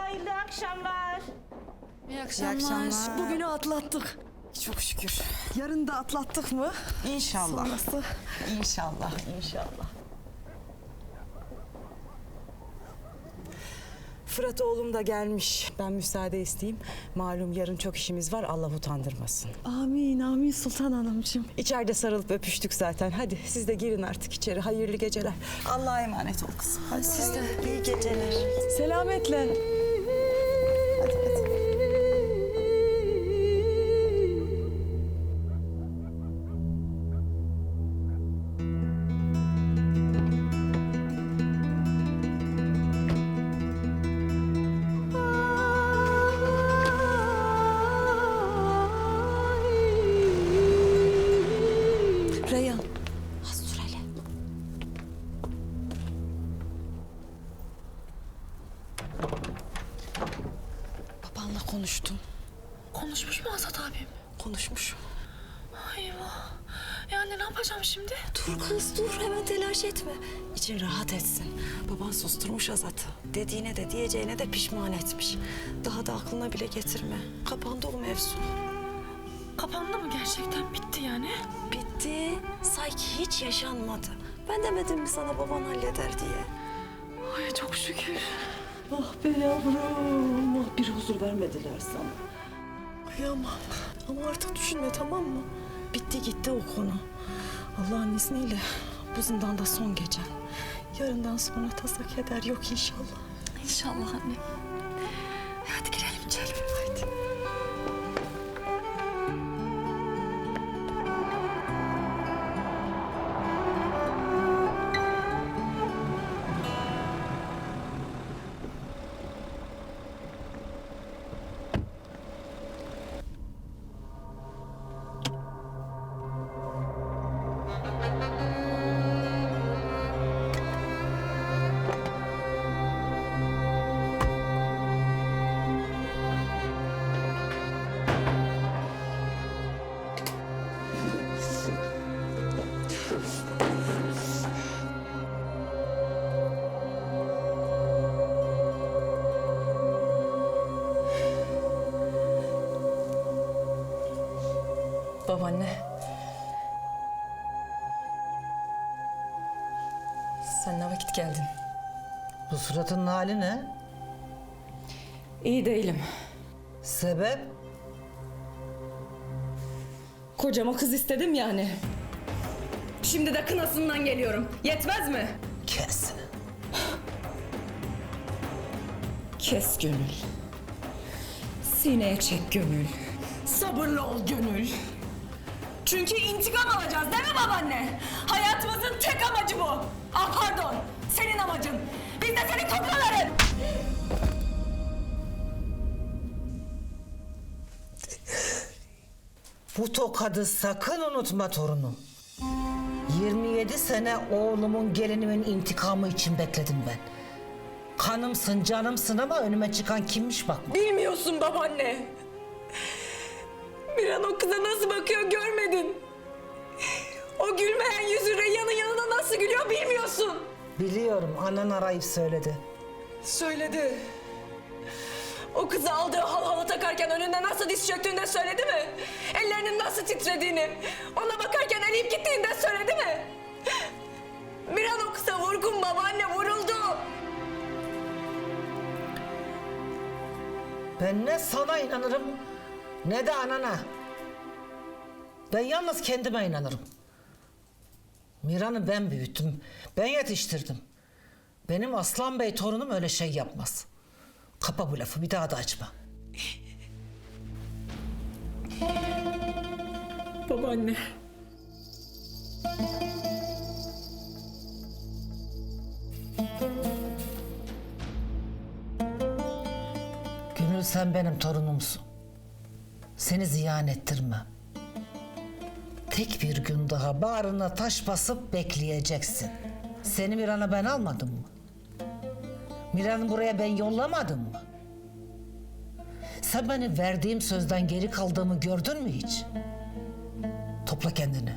hayırlı akşamlar. İyi akşamlar. akşamlar. Bugünü atlattık. Çok şükür. Yarın da atlattık mı? İnşallah. Sonrası. İnşallah, inşallah. Fırat oğlum da gelmiş. Ben müsaade isteyeyim. Malum yarın çok işimiz var. Allah utandırmasın. Amin amin Sultan Hanımcığım. İçeride sarılıp öpüştük zaten. Hadi siz de girin artık içeri. Hayırlı geceler. Allah'a emanet ol kızım. Hadi Siz de. İyi geceler. Selametle. Reyhan. Babanla konuştum. Konuşmuş mu Azat abim? Konuşmuş. Eyvah. Yani ne yapacağım şimdi? Dur kız dur hemen telaş etme. İçin rahat etsin. Baban susturmuş Azat'ı. Dediğine de diyeceğine de pişman etmiş. Daha da aklına bile getirme. Kapandı o mevzu. Kapandı mı gerçekten? Bitti yani. Bitti. Sanki hiç yaşanmadı. Ben demedim mi sana baban halleder diye. Ay çok şükür. Ah be yavrum. Ah bir huzur vermediler sana. Kıyamam. Ama artık düşünme tamam mı? Bitti gitti o konu. Allah'ın izniyle bu zindanda son gecen. Yarından sonra tasa keder yok inşallah. İnşallah anne. Babaanne. Sen ne vakit geldin? Bu suratın hali ne? İyi değilim. Sebep? Kocama kız istedim yani. Şimdi de kınasından geliyorum. Yetmez mi? Kes. Kes gönül. Sineye çek gönül. Sabırlı ol gönül. Çünkü intikam alacağız değil mi babaanne? Hayatımızın tek amacı bu. Ah pardon, senin amacın. Biz de senin kuklaların. Bu tokadı sakın unutma torunum. 27 sene oğlumun gelinimin intikamı için bekledim ben. Kanımsın canımsın ama önüme çıkan kimmiş bakma. Bilmiyorsun babaanne. Bir an o kıza nasıl bakıyor görmedin. Biliyorum anan arayıp söyledi. Söyledi. O kızı aldığı hal halı takarken önünde nasıl diz çöktüğünü de söyledi mi? Ellerinin nasıl titrediğini, ona bakarken eleyip gittiğini de söyledi mi? Bir an o kıza vurgun babaanne vuruldu. Ben ne sana inanırım ne de anana. Ben yalnız kendime inanırım. Miran'ı ben büyüttüm. Ben yetiştirdim. Benim Aslan Bey torunum öyle şey yapmaz. Kapa bu lafı bir daha da açma. Babaanne. Gönül sen benim torunumsun. Seni ziyan ettirmem. Tek bir gün daha bağrına taş basıp bekleyeceksin. Seni Miran'a ben almadım mı? Miran'ı buraya ben yollamadım mı? Sen beni verdiğim sözden geri kaldığımı gördün mü hiç? Topla kendini.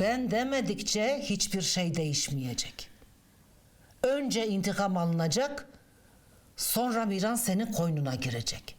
Ben demedikçe hiçbir şey değişmeyecek. Önce intikam alınacak, Sonra Miran senin koynuna girecek.